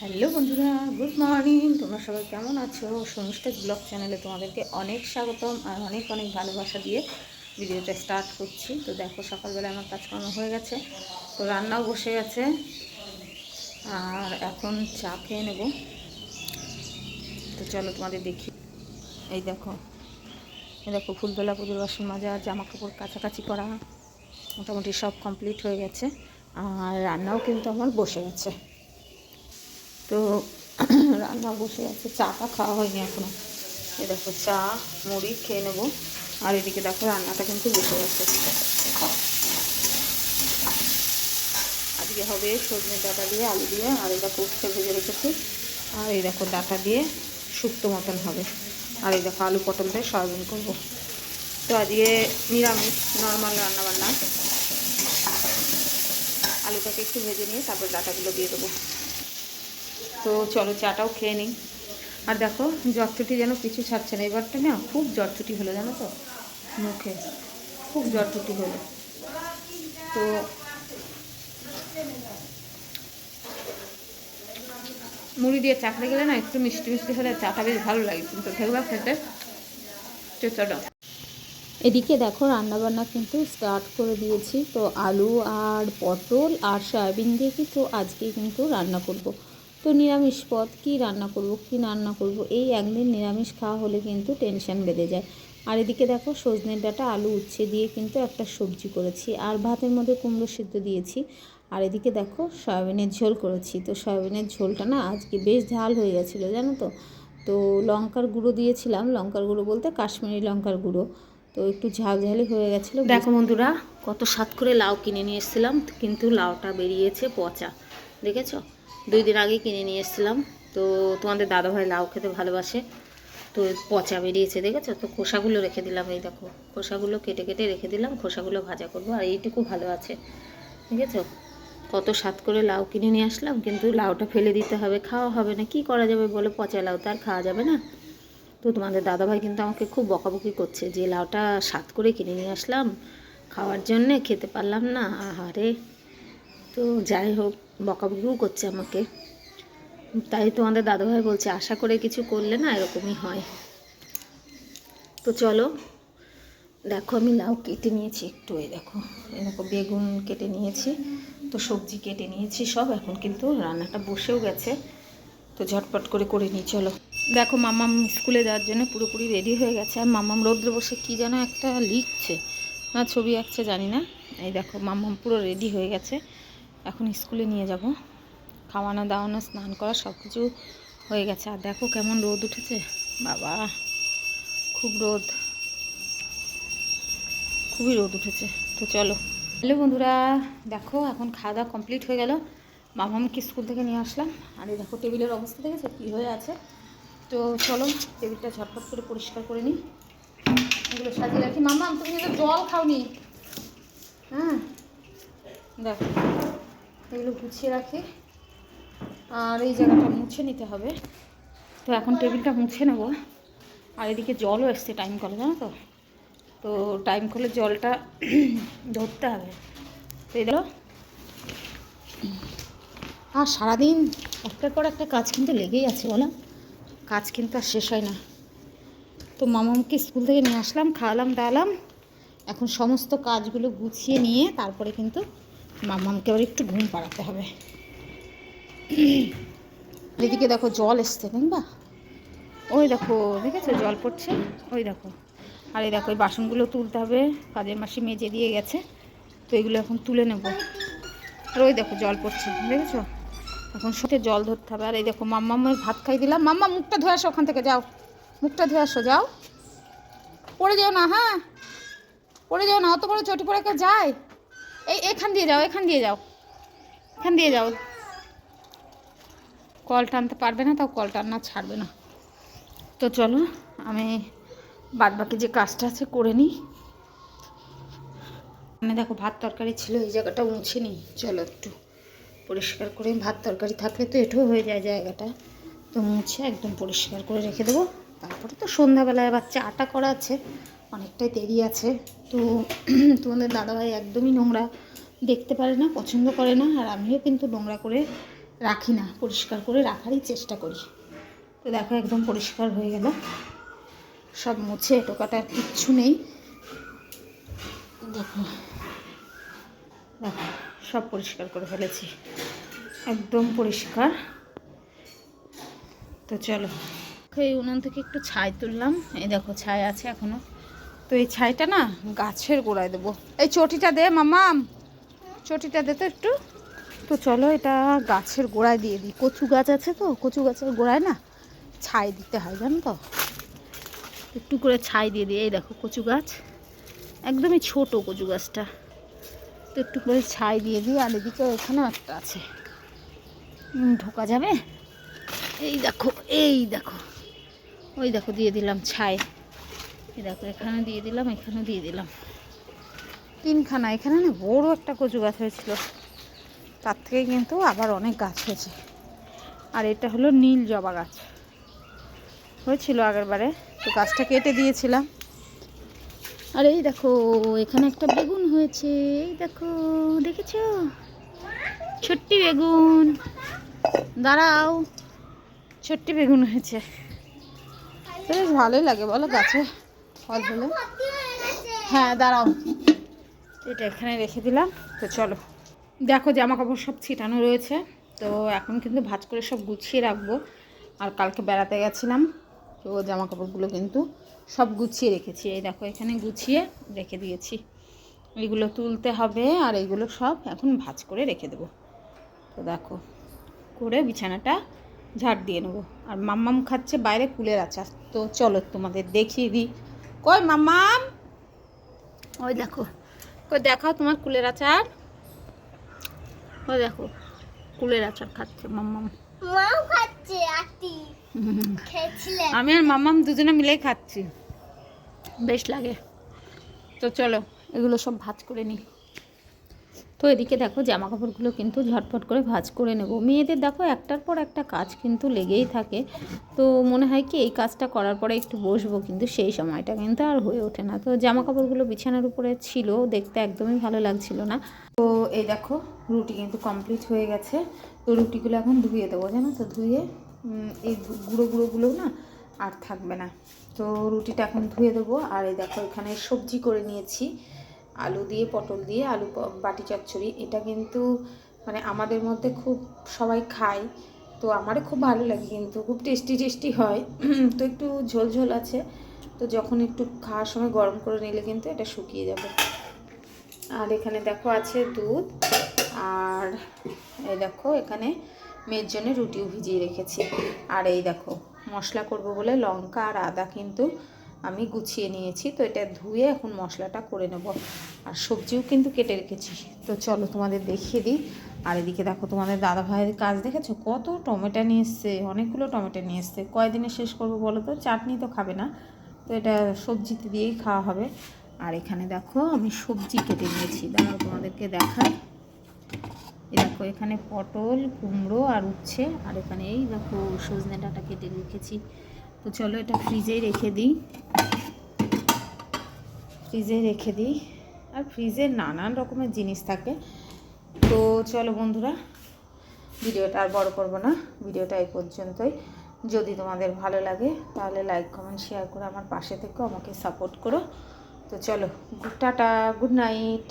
Hello বন্ধুরা, good morning. তোমরা সবাই কেমন আছো? সমস্ত ব্লগ চ্যানেলে তোমাদেরকে অনেক স্বাগতম আর অনেক অনেক ভালোবাসা দিয়ে ভিডিওটা স্টার্ট করছি। তো দেখো সকালবেলা আমার কাজকর্ম হয়ে গেছে, তো রান্নাও বসে গেছে। আর এখন চা খেয়ে নেব। তো চলো তোমাদের দেখি। এই দেখো এই দেখো, ফুলতলা পুজোর বাসন মাজা জামা কাপড় কাছাকাছি করা, মোটামুটি সব কমপ্লিট হয়ে গেছে। আর রান্নাও কিন্তু আমার বসে গেছে। তো রান্না বসে আছে, চাটা খাওয়া হয়নি এখনও। এ দেখো, চা, মুড়ি খেয়ে নেব। আর এদিকে দেখো, রান্নাটা কিন্তু বসে গেছে আজকে হবে সজনে ডাটা দিয়ে আলু দিয়ে, আর এই দেখো ভেজে রেখেছি। আর এই দেখো, ডাটা দিয়ে শুক্তো মতন হবে। আর এই দেখো, আলু দিয়ে সয়াবিন করব। তো আজকে নিরামিষ, নর্মাল রান্নাবান্না। আলুটাকে একটু ভেজে নিয়ে তারপর ডাটাগুলো দিয়ে দেবো। তো চলো চাটাও খেয়ে নিই। আর দেখো জ্বরচুটি যেন কিছু ছাড়ছে না। এবারটা না খুব জ্বরচুটি হলো, জানো তো? মুখে খুব জ্বরচুটি হলো। তো মুড়ি দিয়ে চা খেতে গেলে না একটু মিষ্টি মিষ্টি হলে চাটা বেশ ভালো লাগে কিন্তু। দেখবা খেতে তো এদিকে দেখো, রান্নাবান্না কিন্তু স্টার্ট করে দিয়েছি। তো আলু আর পটল আর সয়াবিন দিয়ে কিন্তু আজকে কিন্তু রান্না করব। তো নিরামিষ পদ কী রান্না করব কি রান্না করব এই একদিন নিরামিষ খাওয়া হলে কিন্তু টেনশন বেড়ে যায়। আর এদিকে দেখো সজনের ডাঁটা আলু উচ্ছে দিয়ে কিন্তু একটা সবজি করেছি আর ভাতের মধ্যে কুমড়ো সিদ্ধ দিয়েছি। আর এদিকে দেখো সয়াবিনের ঝোল করেছি তো সয়াবিনের ঝোলটা না আজকে বেশ ঝাল হয়ে গেছিল জানো তো? তো লঙ্কার গুঁড়ো দিয়েছিলাম লঙ্কার গুঁড়ো বলতে কাশ্মীরি লঙ্কার গুঁড়ো। তো একটু ঝালঝালি হয়ে গেছিল দেখো বন্ধুরা কত স্বাদ করে লাউ কিনে নিয়ে এসেছিলাম কিন্তু লাউটা বেরিয়েছে পচা দেখেছ? দুই দিন আগে কিনে নিয়ে এসেছিলাম। তো তোমাদের দাদাভাই লাউ খেতে ভালোবাসে। তো পচা বেরিয়েছে, দেখেছ? তো খোসাগুলো রেখে দিলাম, এই দেখো। খোসাগুলো কেটে কেটে রেখে দিলাম, খোসাগুলো ভাজা করব, আর এইটুকু ভালো আছে। ঠিক আছে কত স্বাদ করে লাউ কিনে নিয়ে আসলাম, কিন্তু লাউটা ফেলে দিতে হবে, খাওয়া হবে না, কি করা যাবে বলে? পচা লাউ তো আর খাওয়া যাবে না। তো তোমাদের দাদাভাই কিন্তু আমাকে খুব বকাবকি করছে, যে লাউটা স্বাদ করে কিনে নিয়ে আসলাম, খাওয়ার জন্যে খেতে পারলাম না। আহারে! তো যাই হোক বকাবকিও করছে আমাকে। তাই তোমাদের দাদাভাই বলছে, আশা করে কিছু করলে না এরকমই হয়। তো চলো, দেখো আমি লাউ কেটে নিয়েছি একটু, এই দেখো এরকম বেগুন কেটে নিয়েছি, তো সবজি কেটে নিয়েছি সব, এখন কিন্তু রান্নাটা বসেও গেছে। তো ঝটপট করে করে নিই, চলো। দেখো মামাম স্কুলে যাওয়ার জন্য পুরোপুরি রেডি হয়ে গেছে, আর মামাম রৌদ্রে বসে কী যেন একটা লিখছে, না ছবি আঁকছে জানি না। এই দেখো মামাম পুরো রেডি হয়ে গেছে। এখন স্কুলে নিয়ে যাব। খাওয়ানো, দাওয়ানো, স্নান করা সব কিছু হয়ে গেছে। আর দেখো কেমন রোদ উঠেছে। বাবা, খুব রোদ। খুবই রোদ উঠেছে। তো চলো। হ্যালো বন্ধুরা, দেখো এখন খাওয়া দাওয়া কমপ্লিট হয়ে গেল। মামামকে স্কুল থেকে নিয়ে আসলাম। আর এই দেখো টেবিলের অবস্থা দেখেছ? কী হয়ে আছে? তো চলো, টেবিলটা ঝটপট করে পরিষ্কার করে নিই। এগুলো সাজিয়ে রাখি। মামাম, তুমি কিন্তু জল খাওনি? হ্যাঁ? দেখো। এগুলো গুছিয়ে রাখি। আর এই জায়গাটা মুছে নিতে হবে। তো এখন টেবিলটা মুছে নেব। আর এদিকে জলও এসছে টাইম কলে, জানো তো? তো টাইম কলে জলটা ধরতে হবে। তো দেখো। আর সারাদিন একটার পর একটা কাজ কিন্তু লেগেই আছে, বলো? কাজ কিন্তু আর শেষ হয় না। তো মামামকে স্কুল থেকে নিয়ে আসলাম, খাওয়ালাম, দাওয়ালাম। এখন সমস্ত কাজগুলো গুছিয়ে নিয়ে তারপরে কিন্তু মামামকে আবার একটু ঘুম পাড়াতে হবে। এদিকে দেখো জল এসছে দেখবা ওই দেখো, দেখেছ? জল পড়ছে? ওই দেখো। আর এই দেখো ওই বাসনগুলো তুলতে হবে। কাজের মাসি মেজে দিয়ে গেছে, তো এগুলো এখন তুলে নেব। আর ওই দেখো, জল পড়ছে, দেখেছ? এখন সাথে জল ধরতে হবে। আর এই দেখো মাম্মামের ভাত খাই দিলাম। মাম্মা মুখটা ধুয়ে আসো ওখান থেকে, যাও। মুখটা ধুয়ে আসো, যাও। পড়ে যেও না হ্যাঁ? পড়ে যাও না, অত বড় চটি পড়ে কেউ যায়? এই, এখান দিয়ে যাও, এখান দিয়ে যাও। এখান দিয়ে যাও। কল টানতে পারবে না, তাও কল টান্না ছাড়বে না। তো চলো, আমি বাদ বাকি যে কাজটা আছে করে নিই। মানে দেখো, ভাত তরকারি ছিল, এই জায়গাটা মুছে নিই। চলো একটু পরিষ্কার করে, ভাত তরকারি থাকলে তো এটাও হয়ে যায় জায়গাটা। তো মুছে একদম পরিষ্কার করে রেখে দেবো। তারপরে তো সন্ধ্যাবেলায় আবার চাটা করা আছে। অনেকটাই দেরি আছে। তো তোমাদের দাদাভাই একদমই নোংরা দেখতে পারে না, পছন্দ করে না, আর আমিও কিন্তু নোংরা করে রাখি না, পরিষ্কার করে রাখারই চেষ্টা করি। তো দেখো একদম পরিষ্কার হয়ে গেল। সব মুছে টোকাটার কিচ্ছু নেই। দেখো দেখো, সব পরিষ্কার করে ফেলেছি। একদম পরিষ্কার। তো চলো। এই উনুন থেকে একটু ছাই তুললাম। এই দেখো, ছাই আছে এখনও। তো এই ছাইটা না গাছের গোড়ায় দেবো। এই চটিটা দে মামাম চটিটা দে তো একটু। তো চলো এটা গাছের গোড়ায় দিয়ে দিই। কচু গাছ আছে তো, কচু গাছের গোড়ায় না ছাই দিতে হয়, জানো তো? একটু করে ছাই দিয়ে দিই। এই দেখো কচু গাছ। একদমই ছোট কচু গাছটা। তো একটু করে ছাই দিয়ে দিই। আর এদিকে এখানেও একটা আছে। ঢোকা যাবে? এই দেখো এই দেখো। ওই দেখো, দিয়ে দিলাম ছাই। এই দেখো এখানে দিয়ে দিলাম এখানে দিয়ে দিলাম। তিনখানা এখানে না বড় একটা কচু গাছ হয়েছিল। তার থেকে কিন্তু আবার অনেক গাছ হয়েছে। আর এটা হলো নীল জবা গাছ। হয়েছিল আগের বারে তো গাছটা কেটে দিয়েছিলাম। আর এই দেখো এখানে একটা বেগুন হয়েছে এই দেখো দেখেছ? ছোট্টি বেগুন। দাঁড়াও। ছোট্টি বেগুন হয়েছে। বেশ ভালোই লাগে বলো গাছে। ফল হলে। হ্যাঁ দাঁড়াও। এটা এখানে রেখে দিলাম। তো চলো। দেখো জামা কাপড় সব ছিটানো রয়েছে। তো এখন কিন্তু ভাজ করে সব গুছিয়ে রাখব। আর কালকে বেড়াতে গেছিলাম তো জামা কাপড়গুলো কিন্তু সব গুছিয়ে রেখেছি। এই দেখো এখানে গুছিয়ে রেখে দিয়েছি। এইগুলো তুলতে হবে আর এইগুলো সব এখন ভাজ করে রেখে দেবো। তো দেখো করে বিছানাটা ঝাড় দিয়ে নেব। আর মাম্মাম খাচ্ছে বাইরে কুলের আচার। তো চলো তোমাদের দেখিয়ে দিই। কই মামাম ওই দেখো। কই দেখাও তোমার কুলের আচার। ওই দেখো কুলের আচার খাচ্ছে মাম্মাম। মাও খাচ্ছে আটি খেয়েছিলেন? আমি আর মামাম দুজনে মিলেই খাচ্ছি। বেশ লাগে। তো চলো এগুলো সব ভাজ করে নিই। তো এদিকে দেখো জামা কাপড়গুলো কিন্তু ঝটপট করে ভাজ করে নেব। মেয়েদের দেখো একটার পর একটা কাজ কিন্তু লেগেই থাকে। তো মনে হয় কি এই কাজটা করার পরে একটু বসবো, কিন্তু সেই সময়টা কিন্তু আর হয়ে ওঠে না। তো জামা কাপড়গুলো বিছানার উপরে ছিল, দেখতে একদমই ভালো লাগছিল না। তো এই দেখো রুটি কিন্তু কমপ্লিট হয়ে গেছে। তো রুটিগুলো এখন ধুয়ে দেবো, জানো তো? ধুয়ে এই গুঁড়ো গুঁড়োগুলো না আর থাকবে না। তো রুটিটা এখন ধুয়ে দেবো। আর এই দেখো এখানে সবজি করে নিয়েছি। আলু দিয়ে, পটল দিয়ে, আলু বাটি চচ্চড়ি, এটা কিন্তু মানে আমাদের মধ্যে খুব সবাই খায়। তো আমারও খুব ভালো লাগে কিন্তু, খুব টেস্টি টেস্টি হয়। তো একটু ঝোল ঝোল আছে। তো যখন একটু খাওয়ার সময় গরম করে নিলে কিন্তু এটা শুকিয়ে যাবে। আর এখানে দেখো আছে দুধ। আর এই দেখো এখানে মেয়ের জন্য রুটিও ভিজিয়ে রেখেছি। আর এই দেখো, মশলা করব বলে লঙ্কা আর আদা কিন্তু আমি গুছিয়ে নিয়েছি, তো এটা ধুয়ে এখন মশলাটা করে নেব। আর সবজিও কিন্তু কেটে রেখেছি। তো চলো তোমাদের দেখিয়ে দিই। আর এদিকে দেখো, তোমাদের দাদা ভাইয়ের কাজ দেখেছ? কত টমেটো নিয়ে এসছে, অনেকগুলো টমেটো নিয়ে এসছে। কয়দিনে শেষ করব বলো তো? চাটনি তো খাবে না। তো এটা সবজিতে দিয়েই খাওয়া হবে। আর এখানে দেখো, আমি সবজি কেটে নিয়েছি। দাঁড়াও, তোমাদেরকে দেখাই। দেখো, এখানে পটল, কুমড়ো আর উচ্ছে। আর এখানে এই দেখো, সজনে ডাঁটা কেটে রেখেছি। তো চলো এটা ফ্রিজে রেখে দিই। ফ্রিজে রেখে দিই। আর ফ্রিজে নানান রকমের জিনিস থাকে। তো চলো বন্ধুরা, ভিডিওটা আর বড় করব না। ভিডিওটা এই পর্যন্তই। যদি তোমাদের ভালো লাগে, তাহলে লাইক কমেন্ট শেয়ার করে আমার পাশে থেকেও আমাকে সাপোর্ট করো। তো চলো, টাটা গুড নাইট